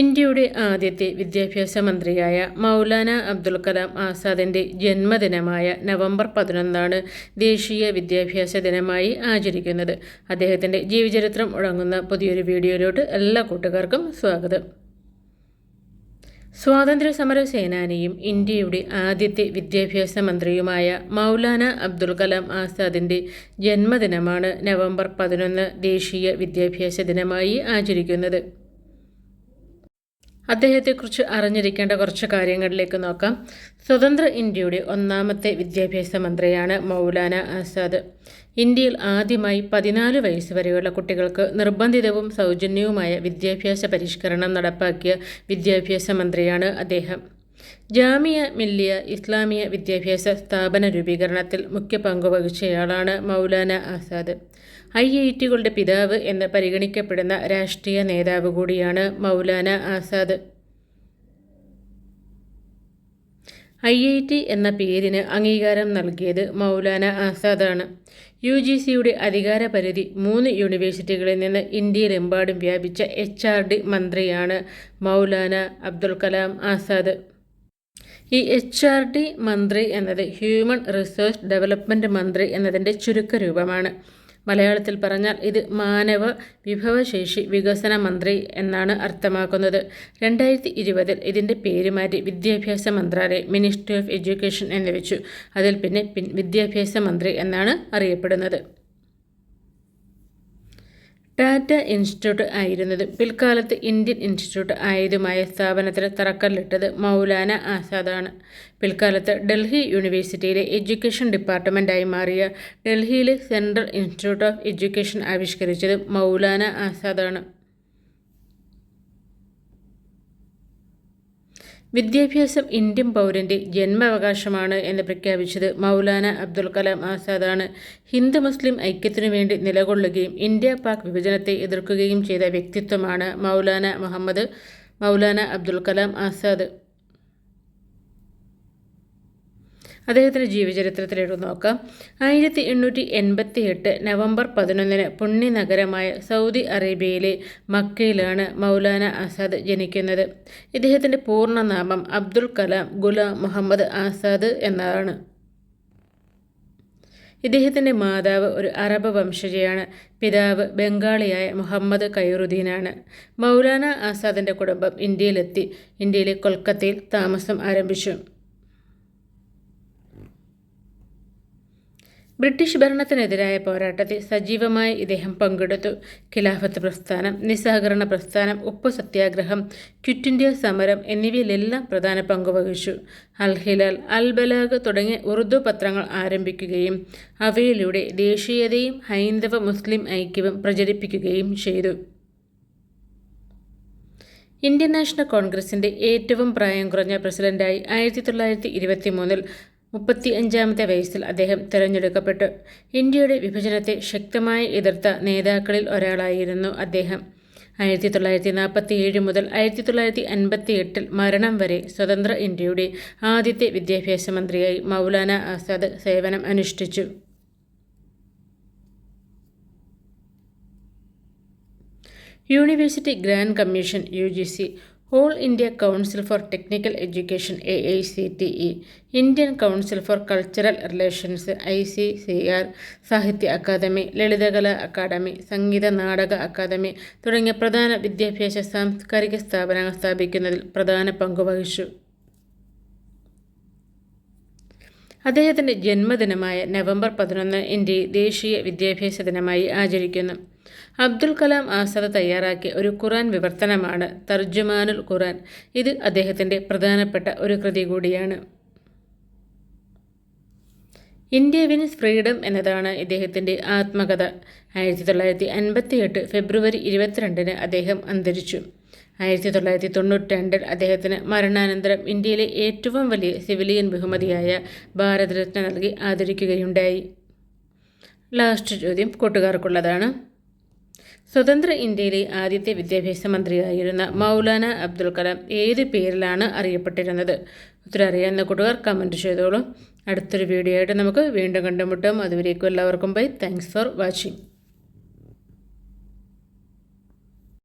ഇന്ത്യയുടെ ആദ്യത്തെ വിദ്യാഭ്യാസ മന്ത്രിയായ മൗലാന അബ്ദുൽ കലാം ആസാദിന്റെ ജന്മദിനമായ നവംബർ പതിനൊന്നാണ് ദേശീയ വിദ്യാഭ്യാസ ദിനമായി ആചരിക്കുന്നത്. അദ്ദേഹത്തിന്റെ ജീവചരിത്രം ഉടങ്ങുന്ന പുതിയൊരു വീഡിയോയിലോട്ട് എല്ലാ കൂട്ടുകാർക്കും സ്വാഗതം. സ്വാതന്ത്ര്യ സമര സേനാനിയും ഇന്ത്യയുടെ ആദ്യത്തെ വിദ്യാഭ്യാസ മന്ത്രിയുമായ മൗലാന അബ്ദുൽ കലാം ആസാദിന്റെ ജന്മദിനമാണ് നവംബർ പതിനൊന്ന് ദേശീയ വിദ്യാഭ്യാസ ദിനമായി ആചരിക്കുന്നത്. അദ്ദേഹത്തെക്കുറിച്ച് അറിഞ്ഞിരിക്കേണ്ട കുറച്ച് കാര്യങ്ങളിലേക്ക് നോക്കാം. സ്വതന്ത്ര ഇന്ത്യയുടെ ഒന്നാമത്തെ വിദ്യാഭ്യാസ മന്ത്രിയാണ് മൗലാന ആസാദ്. ഇന്ത്യയിൽ ആദ്യമായി പതിനാല് വയസ്സ് വരെയുള്ള കുട്ടികൾക്ക് നിർബന്ധിതവും സൗജന്യവുമായ വിദ്യാഭ്യാസ പരിഷ്കരണം നടപ്പാക്കിയ വിദ്യാഭ്യാസ മന്ത്രിയാണ് അദ്ദേഹം. ജാമിയ മില്ലിയ ഇസ്ലാമിയ വിദ്യാഭ്യാസ സ്ഥാപന രൂപീകരണത്തിൽ മുഖ്യ പങ്കുവഹിച്ചയാളാണ് മൗലാന ആസാദ്. ഐ ഐ ടികളുടെ പിതാവ് എന്ന് പരിഗണിക്കപ്പെടുന്ന രാഷ്ട്രീയ നേതാവ് കൂടിയാണ് Maulana Azad. I I T എന്ന പേരിന് അംഗീകാരം നൽകിയത് മൗലാന ആസാദാണ്. യു ജി സിയുടെ അധികാര പരിധി മൂന്ന് യൂണിവേഴ്സിറ്റികളിൽ നിന്ന് ഇന്ത്യയിലെമ്പാടും വ്യാപിച്ച എച്ച് ആർ ഡി മന്ത്രിയാണ് മൗലാന അബ്ദുൽ കലാം ആസാദ്. ഈ എച്ച് ആർ ഡി മന്ത്രി എന്നത് ഹ്യൂമൻ റിസോഴ്സ് ഡെവലപ്മെന്റ് മന്ത്രി എന്നതിന്റെ ചുരുക്കരൂപമാണ് മലയാളത്തിൽ പറഞ്ഞാൽ ഇത് മാനവ വിഭവശേഷി വികസന മന്ത്രി എന്നാണ് അർത്ഥമാക്കുന്നത്. രണ്ടായിരത്തി ഇരുപതിൽ ഇതിന്റെ പേര് മാറ്റി വിദ്യാഭ്യാസ മന്ത്രാലയം മിനിസ്ട്രി ഓഫ് എഡ്യൂക്കേഷൻ എന്ന് വെച്ചു. അതിൽ പിന്നെ വിദ്യാഭ്യാസ മന്ത്രി എന്നാണ് അറിയപ്പെടുന്നത്. ടാറ്റ ഇൻസ്റ്റിറ്റ്യൂട്ട് ആയിരുന്നതും പിൽക്കാലത്ത് ഇന്ത്യൻ ഇൻസ്റ്റിറ്റ്യൂട്ട് ആയതുമായ സ്ഥാപനത്തിന് തറക്കല്ലിട്ടത് മൗലാന ആസാദാണ്. പിൽക്കാലത്ത് ഡൽഹി യൂണിവേഴ്സിറ്റിയിലെ എഡ്യൂക്കേഷൻ ഡിപ്പാർട്ട്മെന്റായി മാറിയ ഡൽഹിയിലെ സെൻട്രൽ ഇൻസ്റ്റിറ്റ്യൂട്ട് ഓഫ് എഡ്യൂക്കേഷൻ ആവിഷ്കരിച്ചത് മൗലാന ആസാദാണ്. വിദ്യാഭ്യാസം ഇന്ത്യൻ പൗരന്റെ ജന്മാവകാശമാണ് എന്ന് പ്രഖ്യാപിച്ചത് മൗലാന അബ്ദുൽ കലാം ആസാദാണ്. ഹിന്ദു മുസ്ലിം ഐക്യത്തിനു വേണ്ടി നിലകൊള്ളുകയും ഇന്ത്യ പാക് വിഭജനത്തെ എതിർക്കുകയും ചെയ്ത വ്യക്തിത്വമാണ് മൗലാന മുഹമ്മദ് മൗലാന അബ്ദുൽ കലാം ആസാദ്. അദ്ദേഹത്തിന്റെ ജീവചരിത്രത്തിലേക്ക് നോക്കാം. ആയിരത്തി എണ്ണൂറ്റി എൺപത്തി എട്ട് നവംബർ പതിനൊന്നിന് പുണ്യനഗരമായ സൗദി അറേബ്യയിലെ മക്കയിലാണ് മൗലാന ആസാദ് ജനിക്കുന്നത്. ഇദ്ദേഹത്തിന്റെ പൂർണനാമം അബ്ദുൽ കലാം ഗുലാം മുഹമ്മദ് ആസാദ് എന്നാണ്. ഇദ്ദേഹത്തിന്റെ മാതാവ് ഒരു അറബ് വംശജയാണ്. പിതാവ് ബംഗാളിയായ മുഹമ്മദ് കൈറുദ്ദീനാണ് മൗലാന ആസാദിന്റെ കുടുംബം ഇന്ത്യയിലെത്തി. ഇന്ത്യയിലെ കൊൽക്കത്തയിൽ താമസം ആരംഭിച്ചു. ബ്രിട്ടീഷ് ഭരണത്തിനെതിരായ പോരാട്ടത്തിൽ സജീവമായി ഇദ്ദേഹം പങ്കെടുത്തു. ഖിലാഫത്ത് പ്രസ്ഥാനം നിസ്സഹകരണ പ്രസ്ഥാനം ഉപ്പ് സത്യാഗ്രഹം ക്വിറ്റ് ഇന്ത്യ സമരം എന്നിവയിലെല്ലാം പ്രധാന പങ്കുവഹിച്ചു അൽ ഹിലാൽ അൽ ബലാഗ് തുടങ്ങിയ ഉറുദു പത്രങ്ങൾ ആരംഭിക്കുകയും അവയിലൂടെ ദേശീയതയും ഹൈന്ദവ മുസ്ലിം ഐക്യവും പ്രചരിപ്പിക്കുകയും ചെയ്തു. ഇന്ത്യൻ നാഷണൽ കോൺഗ്രസിന്റെ ഏറ്റവും പ്രായം കുറഞ്ഞ പ്രസിഡന്റായി ആയിരത്തി തൊള്ളായിരത്തി ഇരുപത്തി മൂന്നിൽ മുപ്പത്തി അഞ്ചാമത്തെ വയസ്സിൽ അദ്ദേഹം തിരഞ്ഞെടുക്കപ്പെട്ടു. ഇന്ത്യയുടെ വിഭജനത്തെ ശക്തമായി എതിർത്ത നേതാക്കളിൽ ഒരാളായിരുന്നു അദ്ദേഹം. ആയിരത്തി തൊള്ളായിരത്തി നാൽപ്പത്തി ഏഴ് മുതൽ ആയിരത്തി തൊള്ളായിരത്തി അൻപത്തി എട്ടിൽ മരണം വരെ സ്വതന്ത്ര ഇന്ത്യയുടെ ആദ്യത്തെ വിദ്യാഭ്യാസ മന്ത്രിയായി മൗലാന ആസാദ് സേവനം അനുഷ്ഠിച്ചു. University grants commission U G C all India council for technical education A I C T E Indian council for cultural relations I C C R Sahitya Akademi Lalit Kala Akademi Sangeet Natak Akademi തുടങ്ങിയ പ്രധാന വിദ്യാഭ്യാസ സാംസ്കാരിക സ്ഥാപനങ്ങൾ സ്ഥാപിക്കുന്നതിൽ പ്രധാന പങ്കുവഹിച്ചു അദ്ദേഹത്തിന്റെ ജന്മദിനമായ November പതിനൊന്ന് ഇന്ത്യയിൽ ദേശീയ വിദ്യാഭ്യാസ ദിനമായി ആചരിക്കുന്നു. അബ്ദുൽ കലാം ആസാദ് തയ്യാറാക്കിയ ഒരു ഖുറാൻ വിവർത്തനമാണ് തർജുമാനുൽ ഖുറാൻ ഇത് അദ്ദേഹത്തിന്റെ പ്രധാനപ്പെട്ട ഒരു കൃതി കൂടിയാണ്. ഇന്ത്യ വിൻസ് ഫ്രീഡം എന്നതാണ് ഇദ്ദേഹത്തിന്റെ ആത്മകഥ. ആയിരത്തി തൊള്ളായിരത്തി അൻപത്തി എട്ട് ഫെബ്രുവരി ഇരുപത്തിരണ്ടിന് അദ്ദേഹം അന്തരിച്ചു. ആയിരത്തി തൊള്ളായിരത്തി തൊണ്ണൂറ്റി രണ്ടിൽ അദ്ദേഹത്തിന് മരണാനന്തരം ഇന്ത്യയിലെ ഏറ്റവും വലിയ സിവിലിയൻ ബഹുമതിയായ ഭാരതരത്ന നൽകി ആദരിക്കുകയുണ്ടായി. ലാസ്റ്റ് ചോദ്യം കൂട്ടുകാർക്കുള്ളതാണ്. സ്വതന്ത്ര ഇന്ത്യയിലെ ആദ്യത്തെ വിദ്യാഭ്യാസ മന്ത്രിയായിരുന്ന മൗലാന അബ്ദുൽ കലാം ഏത് പേരിലാണ് അറിയപ്പെട്ടിരുന്നത്? ഉത്തരം അറിയാവുന്ന കൂട്ടുകാർ കമന്റ് ചെയ്തോളൂ. അടുത്തൊരു വീഡിയോ ആയിട്ട് നമുക്ക് വീണ്ടും കണ്ടുമുട്ടാം. അതുവരേക്കും എല്ലാവർക്കും ബൈ താങ്ക്സ് ഫോർ വാച്ചിങ്